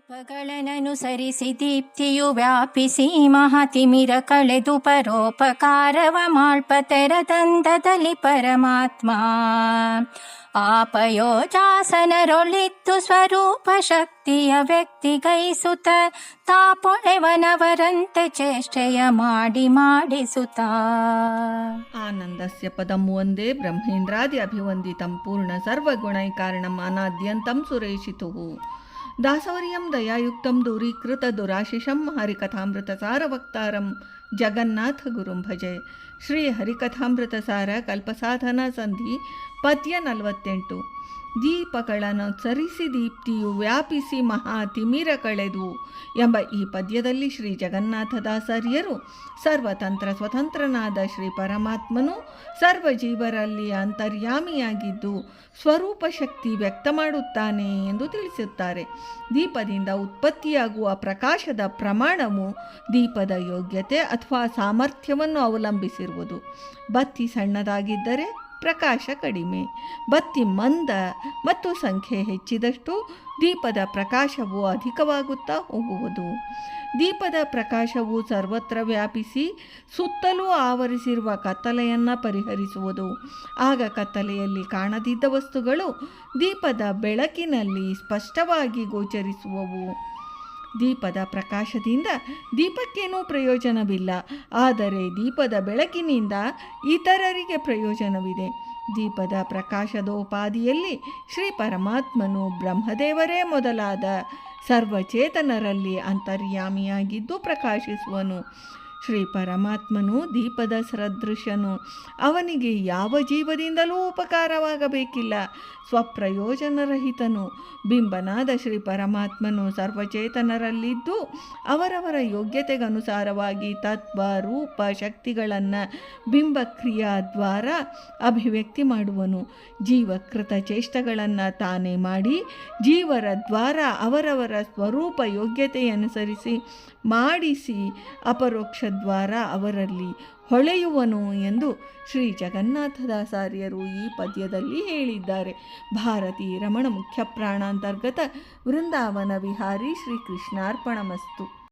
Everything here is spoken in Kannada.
ದೀಪಗಳನ್ನನುಸರಿಸಿ ದೀಪ್ತಿಯು ವ್ಯಾಪಿಸಿ ಮಹತಿಮಿರ ಕಳೆದು ಪರೋಪಕಾರವ ಮಾಳ್ಪ ತೆರದಂದದಲ್ಲಿ ಪರಮಾತ್ಮ. ಆಪಯೋಜಾಸನರೊಳಿತ್ತು ಸ್ವರೂಪ ಶಕ್ತಿಯ ವ್ಯಕ್ತಿಗೈಸುತ್ತ ತಾಪೊಳೆವನವರಂತೆ ಚೇಷ್ಟೆಯ ಮಾಡಿ ಮಾಡಿಸುತ್ತ ಆನಂದಸ್ಯ ಪದಂ ಒಂದೇ ಬ್ರಹ್ಮೇಂದ್ರಾದಿ ಅಭಿವಂದಿತಂ ಪೂರ್ಣ ಸರ್ವಗುಣೈಕಾರಣಂ ಅನಾದ್ಯಂತಂ ಸುರೇಶಿತುಃ ದಾಸವರ್ಯಂ ದಯಾಯುಕ್ತಂ ದೂರೀಕೃತ ದುರಾಶಿಷಂ ಹರಿಕಥಾಮೃತ ಸಾರವಕ್ತಾರಂ ಜಗನ್ನಾಥ ಗುರುಂ ಭಜೆ. ಶ್ರೀ ಹರಿಕಥಾಮೃತ ಸಾರ ಕಲ್ಪಸಾಧನ ಸಂಧಿ ಪದ್ಯ ನಲವತ್ತೆಂಟು. ದೀಪಗಳನ್ನು ಸರಿಸಿ ದೀಪ್ತಿಯು ವ್ಯಾಪಿಸಿ ಮಹಾ ತಿಮಿರ ಕಳೆದು ಎಂಬ ಈ ಪದ್ಯದಲ್ಲಿ ಶ್ರೀ ಜಗನ್ನಾಥದಾಸರ್ಯರು ಸರ್ವತಂತ್ರ ಸ್ವತಂತ್ರನಾದ ಶ್ರೀ ಪರಮಾತ್ಮನು ಸರ್ವ ಜೀವರಲ್ಲಿ ಅಂತರ್ಯಾಮಿಯಾಗಿದ್ದು ಸ್ವರೂಪ ಶಕ್ತಿ ವ್ಯಕ್ತ ಮಾಡುತ್ತಾನೆ ಎಂದು ತಿಳಿಸುತ್ತಾರೆ. ದೀಪದಿಂದ ಉತ್ಪತ್ತಿಯಾಗುವ ಪ್ರಕಾಶದ ಪ್ರಮಾಣವು ದೀಪದ ಯೋಗ್ಯತೆ ಅಥವಾ ಸಾಮರ್ಥ್ಯವನ್ನು ಅವಲಂಬಿಸಿರುವುದು. ಬತ್ತಿ ಸಣ್ಣದಾಗಿದ್ದರೆ ಪ್ರಕಾಶ ಕಡಿಮೆ. ಬತ್ತಿ ಮಂದ ಮತ್ತು ಸಂಖ್ಯೆ ಹೆಚ್ಚಿದಷ್ಟು ದೀಪದ ಪ್ರಕಾಶವು ಅಧಿಕವಾಗುತ್ತಾ ಹೋಗುವುದು. ದೀಪದ ಪ್ರಕಾಶವು ಸರ್ವತ್ರ ವ್ಯಾಪಿಸಿ ಸುತ್ತಲೂ ಆವರಿಸಿರುವ ಕತ್ತಲೆಯನ್ನು ಪರಿಹರಿಸುವುದು. ಆಗ ಕತ್ತಲೆಯಲ್ಲಿ ಕಾಣದಿದ್ದ ವಸ್ತುಗಳು ದೀಪದ ಬೆಳಕಿನಲ್ಲಿ ಸ್ಪಷ್ಟವಾಗಿ ಗೋಚರಿಸುವವು. ದೀಪದ ಪ್ರಕಾಶದಿಂದ ದೀಪಕ್ಕೇನೂ ಪ್ರಯೋಜನವಿಲ್ಲ. ಆದರೆ ದೀಪದ ಬೆಳಕಿನಿಂದ ಇತರರಿಗೆ ಪ್ರಯೋಜನವಿದೆ. ದೀಪದ ಪ್ರಕಾಶದೋಪಾದಿಯಲ್ಲಿ ಶ್ರೀ ಪರಮಾತ್ಮನು ಬ್ರಹ್ಮದೇವರೇ ಮೊದಲಾದ ಸರ್ವಚೇತನರಲ್ಲಿ ಅಂತರ್ಯಾಮಿಯಾಗಿದ್ದು ಪ್ರಕಾಶಿಸುವನು. ಶ್ರೀ ಪರಮಾತ್ಮನು ದೀಪದ ಸದೃಶನು. ಅವನಿಗೆ ಯಾವ ಜೀವದಿಂದಲೂ ಉಪಕಾರವಾಗಬೇಕಿಲ್ಲ. ಸ್ವಪ್ರಯೋಜನರಹಿತನು. ಬಿಂಬನಾದ ಶ್ರೀ ಪರಮಾತ್ಮನು ಸರ್ವಚೇತನರಲ್ಲಿದ್ದು, ಅವರವರ ಯೋಗ್ಯತೆಗನುಸಾರವಾಗಿ ತತ್ವ, ರೂಪ, ಶಕ್ತಿಗಳನ್ನು ಬಿಂಬಕ್ರಿಯಾ ದ್ವಾರ ಅಭಿವ್ಯಕ್ತಿ ಮಾಡುವನು. ಜೀವಕೃತ ಚೇಷ್ಟಗಳನ್ನು ತಾನೇ ಮಾಡಿ, ಜೀವರ ದ್ವಾರ ಅವರವರ ಸ್ವರೂಪ ಯೋಗ್ಯತೆಯನುಸರಿಸಿ ಮಾಡಿಸಿ, ಅಪರೋಕ್ಷ ದ್ವಾರ ಅವರಲ್ಲಿ ಹೊಳೆಯುವನು ಎಂದು ಶ್ರೀ ಜಗನ್ನಾಥದಾಸಾರ್ಯರು ಈ ಪದ್ಯದಲ್ಲಿ ಹೇಳಿದ್ದಾರೆ. ಭಾರತೀ ರಮಣ ಮುಖ್ಯ ಪ್ರಾಣಾಂತರ್ಗತ ವೃಂದಾವನ ವಿಹಾರಿ ಶ್ರೀ ಕೃಷ್ಣಾರ್ಪಣಮಸ್ತು